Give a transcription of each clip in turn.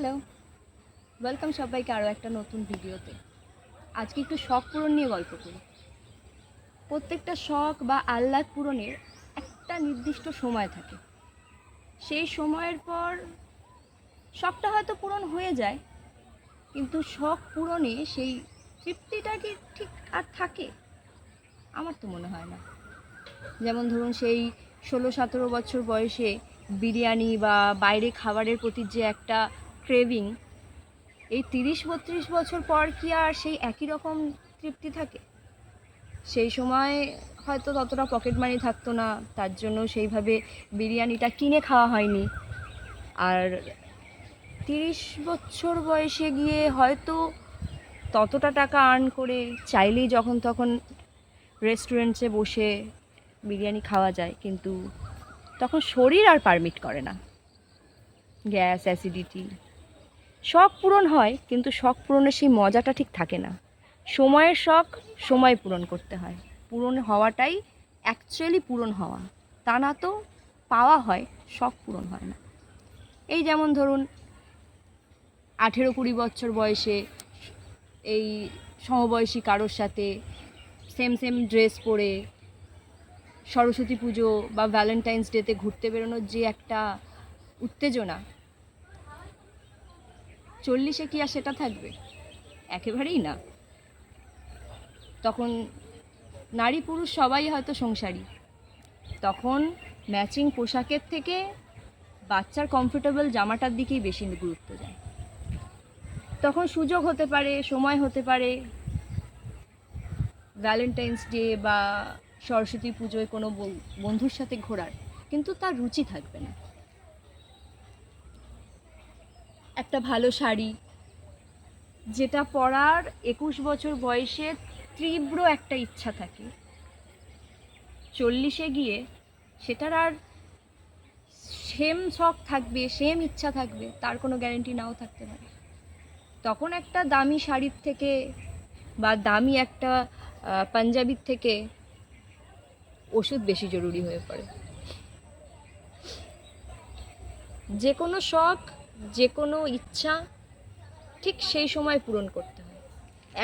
Hello welcome সবাইকে আরও একটা নতুন ভিডিওতে। আজকে একটু শখ পূরণ নিয়ে গল্প করি। প্রত্যেকটা শখ বা আহ্লাদ পূরণের একটা নির্দিষ্ট সময় থাকে। সেই সময়ের পর শখটা হয়তো পূরণ হয়ে যায়, কিন্তু শখ পূরণে সেই তৃপ্তিটা কি ঠিক আর থাকে? আমার তো মনে হয় না। যেমন ধরুন সেই ষোলো সতেরো বছর বয়সে বিরিয়ানি বা বাইরে খাবারের প্রতি যে একটা ক্রেভিং এই তিরিশ, বত্রিশ বছর পর কি আর সেই একই রকম তৃপ্তি থাকে? সেই সময় হয়তো ততটা পকেট মানি থাকতো না, তার জন্য সেইভাবে বিরিয়ানিটা কিনে খাওয়া হয়নি। আর তিরিশ বছর বয়সে গিয়ে হয়তো ততটা টাকা আর্ন করে চাইলেই যখন তখন রেস্টুরেন্টসে বসে বিরিয়ানি খাওয়া যায়, কিন্তু তখন শরীর আর পারমিট করে না। গ্যাস অ্যাসিডিটি শখ পূরণ হয়, কিন্তু শখ পূরণের সেই মজাটা ঠিক থাকে না। সময়ের শখ সময় পূরণ করতে হয়। পূরণ হওয়াটাই অ্যাকচুয়ালি পূরণ হওয়া। তা না তো পাওয়া হয়, শখ পূরণ হয় না। এই যেমন ধরুন, আঠেরো কুড়ি বছর বয়সে এই সমবয়সী কারোর সাথে সেম সেম ড্রেস পরে সরস্বতী পুজো বা ভ্যালেন্টাইন্স ডেতে ঘুরতে বেরোনোর যে একটা উত্তেজনা চল্লিশে কি আর সেটা থাকবে? একেবারেই না। তখন নারী পুরুষ সবাই হয়তো সংসারী। তখন ম্যাচিং পোশাকের থেকে বাচ্চার কমফোর্টেবল জামাটার দিকেই বেশি গুরুত্ব যায়। তখন সুযোগ হতে পারে, সময় হতে পারে। ভ্যালেন্টাইন্স ডে বা সরস্বতী পুজোয় কোনো বন্ধুর সাথে ঘোরার। কিন্তু তার রুচি থাকবে না। একটা ভালো শাড়ি, যেটা পরার একুশ বছর বয়সে তীব্র একটা ইচ্ছা থাকে। চল্লিশে গিয়ে সেটার আর সেম শখ থাকবে, সেম ইচ্ছা থাকবে, তার কোনো গ্যারেন্টি নাও থাকতে পারে। তখন একটা দামি শাড়ির থেকে বা দামি একটা পাঞ্জাবির থেকে ওষুধ বেশি জরুরি হয়ে পড়ে। যে কোনো শখ যে কোনো ইচ্ছা ঠিক সেই সময় পূরণ করতে হয়।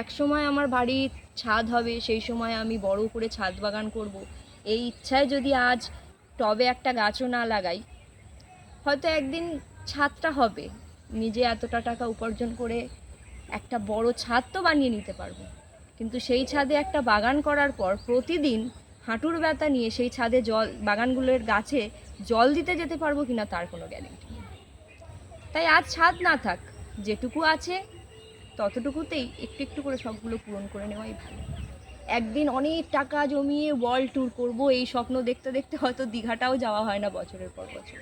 এক সময় আমার বাড়ির ছাদ হবে, সেই সময় আমি বড় করে ছাদ বাগান করব। এই ইচ্ছায় যদি আজ টবে একটা গাছও না লাগাই, হয়তো একদিন ছাদটা হবে। নিজে এতটা টাকা উপার্জন করে একটা বড় ছাদ তো বানিয়ে নিতে পারব। কিন্তু সেই ছাদে একটা বাগান করার পর প্রতিদিন হাঁটুর ব্যথা নিয়ে সেই ছাদে জল, বাগানগুলোর গাছে জল দিতে যেতে পারব কিনা তার কোনো গ্যারেন্টি তাই আজ ছাদ না থাক, যেটুকু আছে ততটুকুতেই একটু একটু করে সবগুলো পূরণ করে নেওয়াই ভালো। একদিন অনেক টাকা জমিয়ে ওয়ার্ল্ড ট্যুর করব, এই স্বপ্ন দেখতে দেখতে হয়তো দীঘাটাও যাওয়া হয় না বছরের পর বছর।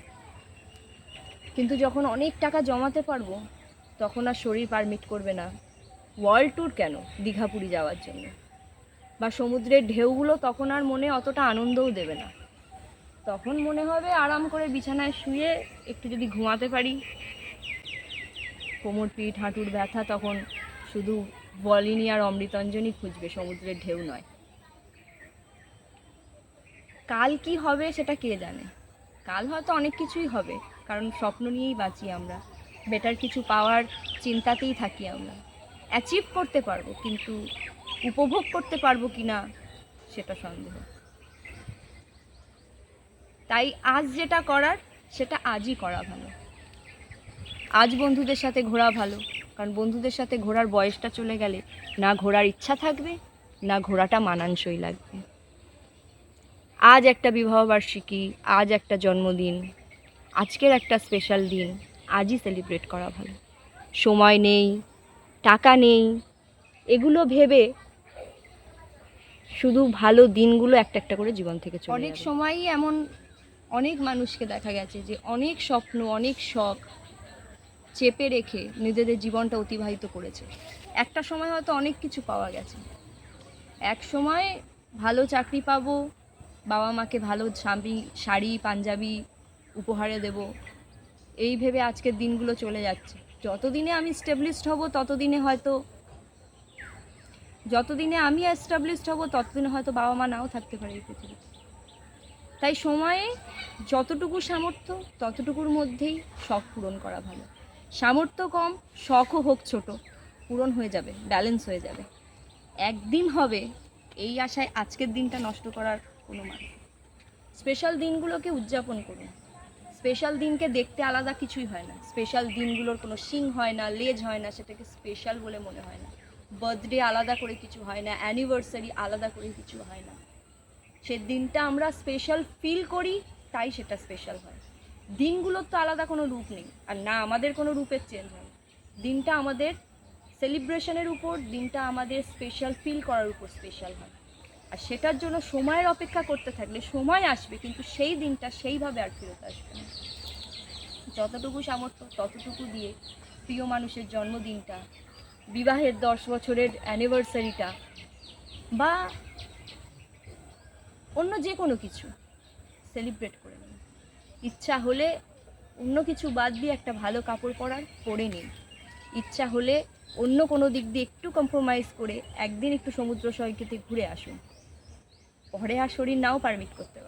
কিন্তু যখন অনেক টাকা জমাতে পারব, তখন আর শরীর পারমিট করবে না। ওয়ার্ল্ড ট্যুর কেন দীঘাপুরি যাওয়ার জন্য? বা সমুদ্রের ঢেউগুলো তখন আর মনে অতটা আনন্দও দেবে না। তখন মনে হবে আরাম করে বিছানায় শুয়ে একটু যদি ঘুমাতে পারি কোমর পিঠ, হাঁটুর ব্যথা তখন শুধু বলিনি আর অমৃতঞ্জনই খুঁজবে, সমুদ্রের ঢেউ নয়। কাল কি হবে সেটা কে জানে? কাল হয়তো অনেক কিছুই হবে, কারণ স্বপ্ন নিয়েই বাঁচি আমরা। বেটার কিছু পাওয়ার চিন্তাতেই থাকি আমরা। অ্যাচিভ করতে পারব, কিন্তু উপভোগ করতে পারব কি না সেটা সন্দেহ। তাই আজ যেটা করার, সেটা আজই করা ভালো। আজ বন্ধুদের সাথে ঘোরা ভালো কারণ বন্ধুদের সাথে ঘোরার বয়সটা চলে গেলে না ঘোরার ইচ্ছা থাকবে না ঘোরাটা মানানসই লাগবে। আজ একটা বিবাহবার্ষিকী আজ একটা জন্মদিন আজকের একটা স্পেশাল দিন আজই সেলিব্রেট করা ভালো। সময় নেই টাকা নেই এগুলো ভেবে শুধু ভালো দিনগুলো একটা একটা করে জীবন থেকে চলে অনেক সময়ই এমন অনেক মানুষকে দেখা গেছে যে অনেক স্বপ্ন অনেক শখ চেপে রেখে নিজেদের জীবনটা অতিবাহিত করেছে। একটা সময় হয়তো অনেক কিছু পাওয়া গেছে। এক সময় ভালো চাকরি পাবো, বাবা মাকে ভালো স্বামী, শাড়ি, পাঞ্জাবি উপহারে দেব। এই ভেবে আজকের দিনগুলো চলে যাচ্ছে। যতদিনে আমি স্টেবলিশড হব, ততদিনে হয়তো যতদিনে আমি এস্টাবলিশড হব, ততদিনে হয়তো বাবা মা নাও থাকতে পারে এই পৃথিবীতে। তাই সময়ে যতটুকু সামর্থ্য, ততটুকুর মধ্যেই শখ পূরণ করা ভালো। সামর্থ্য কম, শখও হোক ছোট, পূরণ হয়ে যাবে ব্যালেন্স হয়ে যাবে। একদিন হবে, এই আশায় আজকের দিনটা নষ্ট করার কোনো মানে স্পেশাল দিনগুলোকে উদযাপন করুন। স্পেশাল দিনকে দেখতে আলাদা কিছুই হয় না। স্পেশাল দিনগুলোর কোনো শিং হয় না, লেজ হয় না, সেটাকে স্পেশাল বলে মনে হয় না। বার্থডে আলাদা করে কিছু হয় না অ্যানিভার্সারি আলাদা করে কিছু হয় না। সে দিনটা আমরা স্পেশাল ফিল করি, তাই সেটা স্পেশাল হয়। দিনগুলোর তো আলাদা কোনো রূপ নেই। আর না, আমাদের কোনো রূপের চেঞ্জ হয় দিনটা আমাদের সেলিব্রেশনের উপর, দিনটা আমাদের স্পেশাল ফিল করার উপর স্পেশাল হয়। আর সেটার জন্য সময়ের অপেক্ষা করতে থাকলে সময় আসবে, কিন্তু সেই দিনটা সেইভাবে আর ফেরত আসবে না। যতটুকু সামর্থ্য, ততটুকু দিয়ে প্রিয় মানুষের জন্মদিনটা, বিবাহের দশ বছরের অ্যানিভার্সারিটা বা অন্য যে কোনো কিছু সেলিব্রেট করে নিন। ইচ্ছা হলে অন্য কিছু বাদ দিয়ে একটা ভালো কাপড় পরার পরে নিন। ইচ্ছা হলে অন্য কোনো দিক দিয়ে একটু কম্প্রোমাইজ করে একদিন একটু সমুদ্র সৈকতে ঘুরে আসুন। পরে আর শরীর নাও পারমিট করতে